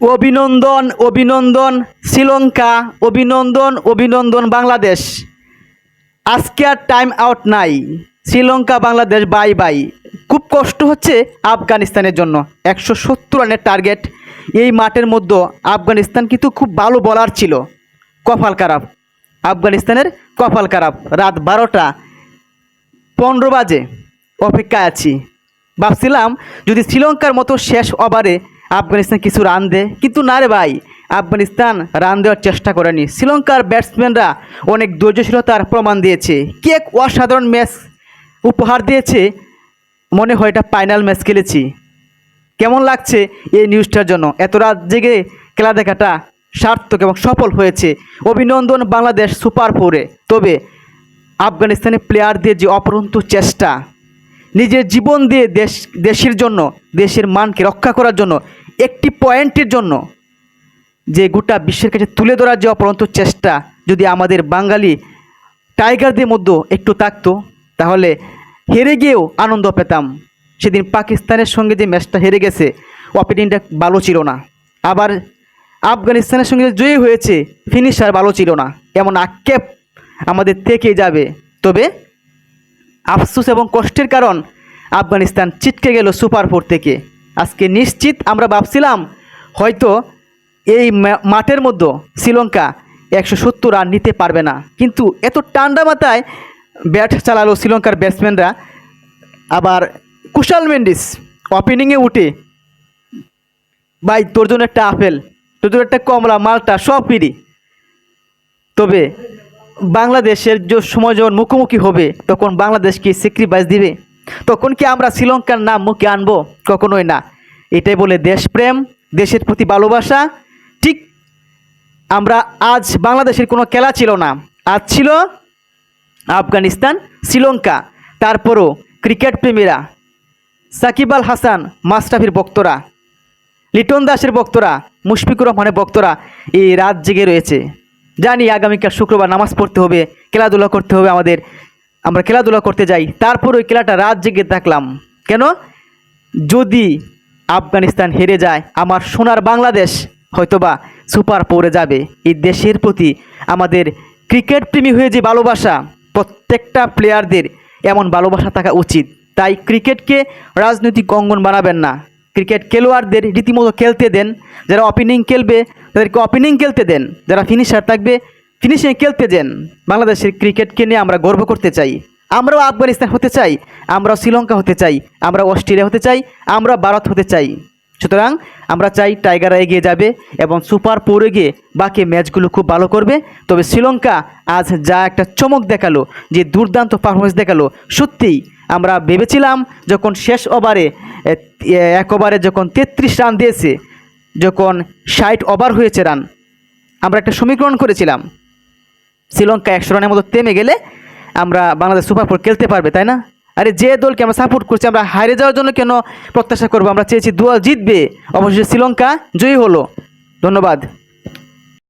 অভিনন্দন অভিনন্দন, শ্রীলঙ্কা, অভিনন্দন অভিনন্দন, বাংলাদেশ। আজকে আর টাইম আউট নাই। শ্রীলঙ্কা, বাংলাদেশ বাই বাই খুব কষ্ট হচ্ছে আফগানিস্তানের জন্য। একশো সত্তর রানের টার্গেট এই মাঠের মধ্যে আফগানিস্তান কিন্তু খুব ভালো বলার ছিল। কপাল খারাপ। আফগানিস্তানের কপাল খারাপ। রাত বারোটা পনেরো বাজে। অপেক্ষায় আছি। ভাবছিলাম যদি শ্রীলঙ্কার মতো শেষ ওভারে আফগানিস্তান কিছু রান দেয় কিন্তু না রে ভাই, আফগানিস্তান রান দেওয়ার চেষ্টা করেনি। শ্রীলঙ্কার ব্যাটসম্যানরা অনেক ধৈর্যশীলতার প্রমাণ দিয়েছে। কে এক অসাধারণ ম্যাচ উপহার দিয়েছে, মনে হয় এটা ফাইনাল ম্যাচ খেলেছি। কেমন লাগছে এই নিউজটার জন্য? এত রাত জেগে খেলা দেখাটা সার্থক এবং সফল হয়েছে। অভিনন্দন বাংলাদেশ সুপার ফোরে। তবে আফগানিস্তানের প্লেয়ারদের যে অপরন্ত চেষ্টা নিজের জীবন দিয়ে দেশ, দেশের জন্য, দেশের মানকে রক্ষা করার জন্য, একটি পয়েন্টের জন্য যে গোটা বিশ্বের কাছে তুলে ধরার যে অপরন্ত চেষ্টা যদি আমাদের বাঙালি টাইগারদের মধ্যে একটু থাকতো, তাহলে হেরে গিয়েও আনন্দ পেতাম। সেদিন পাকিস্তানের সঙ্গে যে ম্যাচটা হেরে গেছে ওপেনিংটা ভালো ছিল না। আবার আফগানিস্তানের সঙ্গে জয়ী হয়েছে ফিনিশার ভালো ছিল না। এমন আক্ষেপ আমাদের থেকে যাবে। তবে আফসোস এবং কষ্টের কারণ আফগানিস্তান ছিটকে গেল সুপার ফোর থেকে। আজকে নিশ্চিত আমরা ভাবছিলাম, হয়তো এই মাঠের মধ্যে শ্রীলঙ্কা একশো সত্তর রান নিতে পারবে না। কিন্তু এত ঠান্ডা মাথায় ব্যাট চালালো শ্রীলঙ্কার ব্যাটসম্যানরা। আবার কুশাল মেন্ডিস ওপেনিংয়ে উঠে, ভাই, তোর জন্য একটা আপেল, তোর জন্য একটা কমলা, মালটা, সব ফিরি। তবে বাংলাদেশের যে সময় যখন মুখোমুখি হবে, তখন বাংলাদেশ কি দিবে? তখন কি আমরা শ্রীলঙ্কার নাম মুখে আনব? কখনোই না। এটাই বলে দেশপ্রেম, দেশের প্রতি ভালোবাসা। ঠিক আমরা আজ বাংলাদেশের কোনো খেলা ছিল না। আজ ছিল আফগানিস্তান, শ্রীলঙ্কা। তারপরও ক্রিকেট প্রেমীরা, সাকিব আল হাসান মাস্টাফির বক্তরা লিটন দাসের বক্তরা মুশফিকুর রহমানের বক্তরা এই রাত জেগে রয়েছে। জানি আগামীকাল শুক্রবার নামাজ পড়তে হবে, খেলাধুলা করতে হবে আমাদের। আমরা খেলাধুলা করতে যাই। তারপর ওই খেলাটা রাত জেগে থাকলাম কেন? যদি আফগানিস্তান হেরে যায়, আমার সোনার বাংলাদেশ হয়তোবা সুপার পড়ে যাবে। এই দেশের প্রতি আমাদের ক্রিকেট প্রেমী হয়ে যে ভালোবাসা, প্রত্যেকটা প্লেয়ারদের এমন ভালোবাসা থাকা উচিত। তাই ক্রিকেটকে রাজনৈতিক অঙ্গন বানাবেন না। ক্রিকেট খেলোয়াড়দের রীতিমতো খেলতে দেন। যারা ওপেনিং খেলবে তাদেরকে ওপেনিং খেলতে দেন। যারা ফিনিশার থাকবে ফিনিশিং খেলতে দেন। বাংলাদেশের ক্রিকেটকে নিয়ে আমরা গর্ব করতে চাই। আমরাও আফগানিস্তান হতে চাই, আমরাও শ্রীলঙ্কা হতে চাই, আমরা অস্ট্রেলিয়া হতে চাই, আমরা ভারত হতে চাই। সুতরাং আমরা চাই টাইগাররা এগিয়ে যাবে এবং সুপার পরে গিয়ে বাকি ম্যাচগুলো খুব ভালো করবে। তবে শ্রীলঙ্কা আজ যা একটা চমক দেখাল, যে দুর্দান্ত পারফরমেন্স দেখাল, সত্যিই আমরা ভেবেছিলাম যখন শেষ ওভারে এক ওভারে যখন তেত্রিশ রান দিয়েছে যখন ষাট ওভার হয়েছে রান, আমরা একটা সমীকরণ করেছিলাম। শ্রীলঙ্কা একশো রানের মতো থেমে গেলে আমরা বাংলাদেশ সুপার ফোর খেলতে পারবে, তাই না? আরে যে দলকে আমরা সাপোর্ট করছি, আমরা হারে যাওয়ার জন্য কেন প্রত্যাশা করব? আমরা চেয়েছি দুয়াল জিতবে। অবশেষে শ্রীলঙ্কা জয়ী হলো। ধন্যবাদ।